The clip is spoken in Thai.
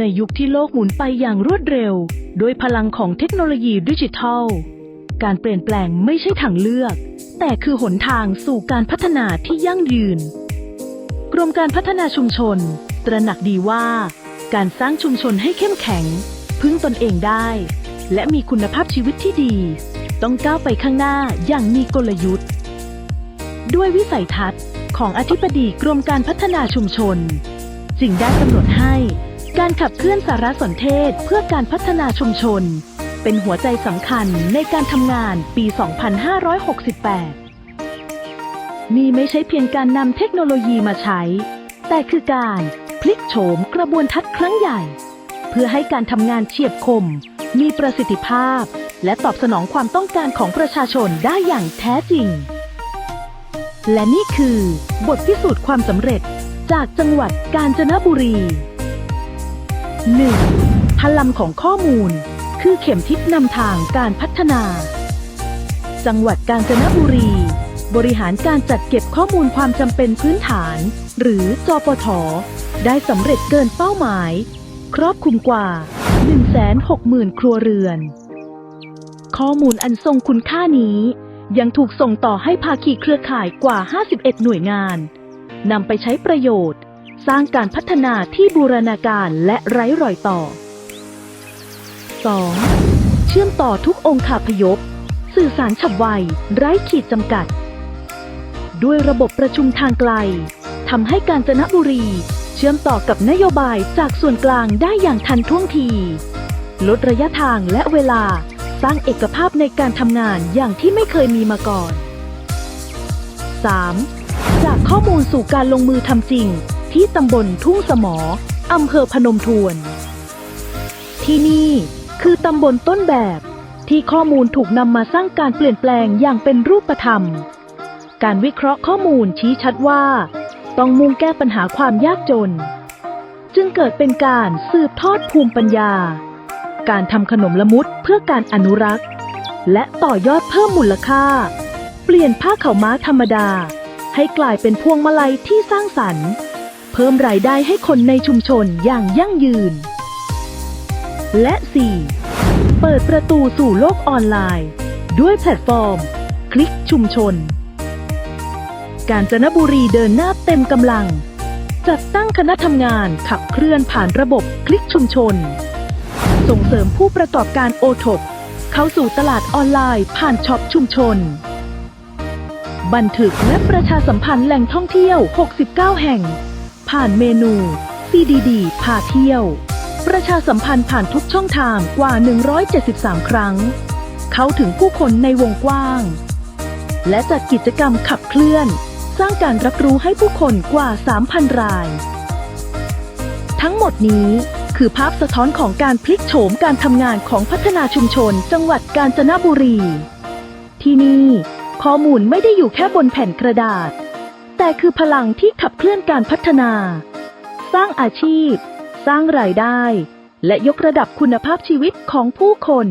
ในยุคที่โลกหมุนไปอย่างรวดเร็วด้วยพลังของเทคโนโลยีดิจิทัล การเปลี่ยนแปลงไม่ใช่ทางเลือก แต่คือหนทางสู่การพัฒนาที่ยั่งยืน กรมการพัฒนาชุมชน ตระหนักดีว่า การสร้างชุมชนให้เข้มแข็ง พึ่งตนเองได้ และมีคุณภาพชีวิตที่ดี ต้องก้าวไปข้างหน้าอย่างมีกลยุทธ์ ด้วยวิสัยทัศน์ของอธิบดีกรมการพัฒนาชุมชน จึงได้กำหนดให้ การขับเคลื่อนสารสนเทศเพื่อการพัฒนาชุมชน เป็นหัวใจสำคัญในการทำงานปี 2568 นี่ไม่ใช่เพียงการนำเทคโนโลยีมาใช้ แต่คือการพลิกโฉมกระบวนทัศน์ครั้งใหญ่ เพื่อให้การทำงานเฉียบคม มีประสิทธิภาพ และตอบสนองความต้องการของประชาชนได้อย่างแท้จริง และนี่คือบทพิสูจน์ความสำเร็จจากจังหวัดกาญจนบุรี 1. พลังของข้อมูล คือเข็มทิศนำทางการพัฒนา จังหวัดกาญจนบุรี บริหารการจัดเก็บข้อมูลความจำเป็นพื้นฐาน หรือจปท ได้สำเร็จเกินเป้าหมาย ครอบคลุมกว่า 160,000 ครัวเรือน ข้อมูลอันทรงคุณค่านี้ยังถูกส่งต่อให้ภาคีเครือข่ายกว่า 51 หน่วยงานนำไปใช้ประโยชน์ สร้างการพัฒนาที่บูรณาการและไร้รอยต่อ 2. เชื่อมต่อทุกองค์คาพยพ สื่อสารฉับไว ไร้ขีดจำกัด ด้วยระบบประชุมทางไกลทำให้การจนบุรี เชื่อมต่อกับนโยบายจากส่วนกลางได้อย่างทันท่วงที ลดระยะทางและเวลาสร้างเอกภาพในการทำงานอย่างที่ไม่เคยมีมาก่อน 3. จากข้อมูลสู่การลงมือทำจริง ที่ตำบลทุ่งสมออำเภอพนมทวน ที่นี่คือตำบลต้นแบบที่ข้อมูลถูกนำมาสร้างการเปลี่ยนแปลงอย่างเป็นรูปธรรม การวิเคราะห์ข้อมูลชี้ชัดว่า ต้องมุ่งแก้ปัญหาความยากจน จึงเกิดเป็นการสืบทอดภูมิปัญญา การทำขนมละมุดเพื่อการอนุรักษ์ และต่อยอดเพิ่มมูลค่า เปลี่ยนผ้าเข่าม้าธรรมดา ให้กลายเป็นพวงมาลัยที่สร้างสรรค์ เพิ่มรายได้ให้คนในชุมชนอย่างยั่งยืน และ 4. เปิดประตูสู่โลกออนไลน์ ด้วยแพลตฟอร์ม คลิกชุมชน การจนบุรีเดินหน้าเต็มกำลัง จัดตั้งคณะทำงานขับเคลื่อนผ่านระบบคลิกชุมชน ส่งเสริมผู้ประกอบการโอทบเข้าสู่ตลาดออนไลน์ผ่านช็อปชุมชนบันทึกและประชาสัมพันธ์แหล่งท่องเที่ยว 69 แห่ง ผ่านเมนู CDD พาเที่ยว ประชาสัมพันธ์ผ่านทุกช่องทางกว่า 173 ครั้ง เข้าถึงผู้คนในวงกว้าง และจัดกิจกรรมขับเคลื่อน สร้างการรับรู้ให้ผู้คนกว่า 3,000 ราย ทั้งหมดนี้คือภาพสะท้อนของการพลิกโฉมการทำงานของพัฒนาชุมชน จังหวัดกาญจนบุรี ที่นี่ ข้อมูลไม่ได้อยู่แค่บนแผ่นกระดาษ แต่คือพลังที่ขับเคลื่อนการพัฒนา สร้างอาชีพ สร้างรายได้ และยกระดับคุณภาพชีวิตของผู้คน